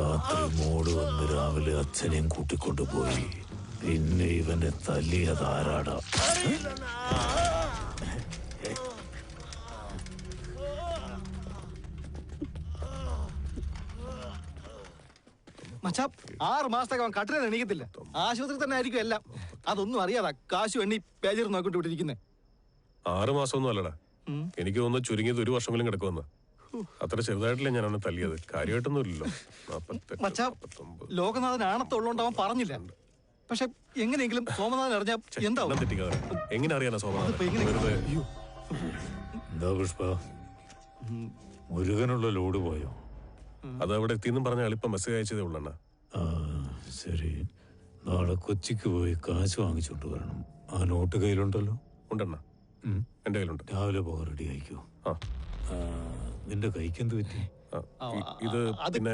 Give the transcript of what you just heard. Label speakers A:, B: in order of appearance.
A: രാത്രി മോട് വന്ന് രാവിലെ അച്ഛനെയും കൂട്ടിക്കൊണ്ടുപോയി പിന്നെ ഇവനെ തല്ലിയത് ആരാടാ?
B: മച്ചാ ആറ് മാസത്തേക്ക് അവൻ കട്ടിലെ എണീക്കത്തില്ല. ആശുപത്രി തന്നെ ആയിരിക്കും എല്ലാം. അതൊന്നും അറിയാതാ. കാശു എണ്ണി പേജർ നോക്കിട്ട് വിട്ടിരിക്കുന്നേ
C: ആറ് മാസം ഒന്നും അല്ലടാ എനിക്ക് തോന്നുന്നു ചുരുങ്ങിയത് ഒരു വർഷമെങ്കിലും കിടക്കുമെന്ന്. അത്ര ചെറുതായിട്ടില്ല ഞാൻ അവനെ തല്ലിയത്? കാര്യമായിട്ടൊന്നും ഇല്ലല്ലോ. നാപ്പത്തെട്ട്,
B: മച്ചാ ലോകനാഥൻ ആണത്തുള്ളതുകൊണ്ട് അവൻ പറഞ്ഞില്ല പക്ഷെ എങ്ങനെയെങ്കിലും സോമനാഥൻ അറിഞ്ഞാ എന്താവും?
C: തെറ്റിക്കാതെ. എങ്ങനെ അറിയാനാ സോമനാഥൻ?
A: എന്താ പുഷ്പ? മുരുകനുള്ള ലോഡ് പോയോ?
C: അത് അവിടെ എത്തിയെന്നും പറഞ്ഞ എളുപ്പം മെസ്സേജ് അയച്ചതേ ഉള്ളണ്ണ
A: ശരി. നാളെ കൊച്ചിക്ക് പോയി കാശ് വാങ്ങിച്ചോണ്ട് വരണം. ആ നോട്ട് കയ്യിലുണ്ടല്ലോ?
C: ഉണ്ടെണ്ണ. എന്റെ കയ്യിലുണ്ട്.
A: രാവിലെ പോകാൻ റെഡി ആയിക്കോ.
C: ആ,
A: നിന്റെ കൈക്ക് എന്ത് പറ്റി
C: ഇത് പിന്നെ